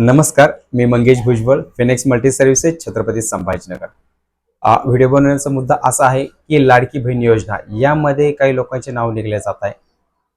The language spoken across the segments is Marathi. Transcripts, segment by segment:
नमस्कार मी Mangesh Bhujbal Phoenix multi services Chhatrapati Sambhajinagar. Video बनवण्याचा मुद्दा असा आहे की लाडकी बहीण योजना यामध्ये काही लोकांचे नाव निघले जात आहे.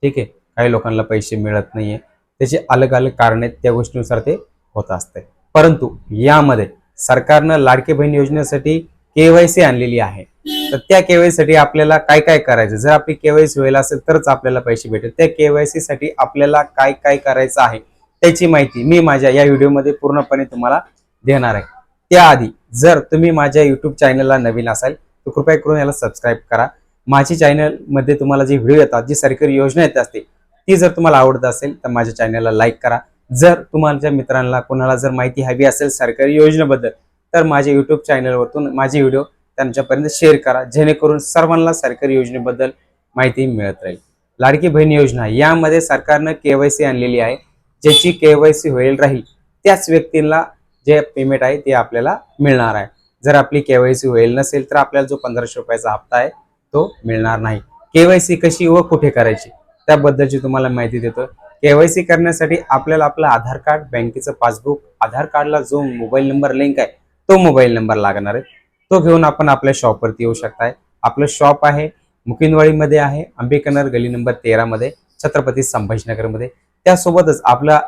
ठीक आहे काही लोकांना पैसे मिळत नाहीये. त्याचे अलग अलग कारण आहेत त्या गोष्टीनुसार ते होत असते. परंतु यामध्ये सरकारनं लाडकी बहीण योजनेसाठी केवायसी आणलेली आहे. तर त्या केवायसी साठी आपल्याला काय काय करायचं? जर आपली केवायसी व्हायला असेल तरच आपल्याला पैसे भेटेल. त्या केवायसी साठी आपल्याला काय काय करायचं आहे? त्याची माहिती मी माझ्या या व्हिडिओमध्ये पूर्णपणे तुम्हाला देणार आहे. त्याआधी जर तुम्ही माझ्या यूट्यूब चॅनलला नवीन असाल तर कृपया करून याला सबस्क्राईब करा. माझी चॅनलमध्ये तुम्हाला जे व्हिडिओ येतात जी सरकारी योजना येत असते ती जर तुम्हाला आवडत असेल तर माझ्या चॅनलला लाईक करा. जर तुम्हाला मित्रांना कोणाला जर माहिती हवी असेल सरकारी योजनेबद्दल तर माझ्या यूट्यूब चॅनलवरतून माझे व्हिडिओ त्यांच्यापर्यंत शेअर करा जेणेकरून सर्वांना सरकारी योजनेबद्दल माहिती मिळत राहील. लाडकी बहीण योजना यामध्ये सरकारनं केवायसी आणलेली आहे. ज्याची केवायसी होईल राहील त्याच व्यक्तीला जे पेमेंट आहे ते आपल्याला मिळणार आहे. जर आपली केवायसी होईल नसेल तर आपल्याला जो पंधराशे रुपयाचा हप्ता आहे तो मिळणार नाही. केवायसी कशी व कुठे करायची? त्याबद्दलची तुम्हाला माहिती देतो. केवायसी करण्यासाठी आपल्याला आपलं आधार कार्ड बँकेचं पासबुक आधार कार्डला जो मोबाईल नंबर लिंक आहे तो मोबाईल नंबर लागणार आहे. तो घेऊन आपण आपल्या शॉपवरती येऊ शकताय. आपलं शॉप आहे मुकिंदवाडीमध्ये आहे आंबेकनर गली नंबर तेरामध्ये छत्रपती संभाजीनगरमध्ये. त्यासोबतच आपला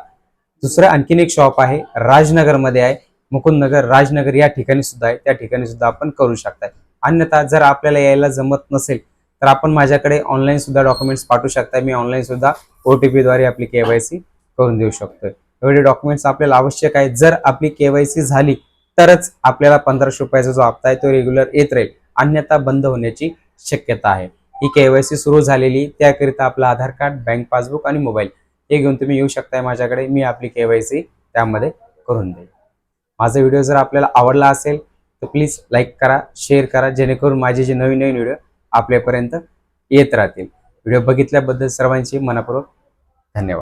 दुसरं आणखीन एक शॉप आहे राजनगरमध्ये आहे. मुकुंदनगर राजनगर या ठिकाणी सुद्धा आहे. त्या ठिकाणी सुद्धा आपण करू शकताय. अन्यथा जर आपल्याला यायला जमत नसेल तर आपण माझ्याकडे ऑनलाईन सुद्धा डॉक्युमेंट्स पाठवू शकताय. मी ऑनलाईन सुद्धा ओ टी पीद्वारे आपली केवायसी करून देऊ शकतोय. एवढे डॉक्युमेंट्स आपल्याला आवश्यक आहे जर आपली केवायसी झाली तरच आपल्याला पंधराशे रुपयाचा जो हप्ता आहे तो रेग्युलर येत राहील. अन्यथा बंद होण्याची शक्यता आहे. ही केवायसी सुरू झालेली त्याकरिता आपलं आधार कार्ड बँक पासबुक आणि मोबाईल हे घेऊन तुम्ही येऊ शकताय माझ्याकडे. मी आपली केवायसी त्यामध्ये करून देईल. माझा व्हिडिओ जर आपल्याला आवडला असेल तर प्लीज लाईक करा शेअर करा जेणेकरून माझे जे नवीन नवीन व्हिडिओ आपल्यापर्यंत येत राहतील. व्हिडिओ बघितल्याबद्दल सर्वांची मनापूर्वक धन्यवाद.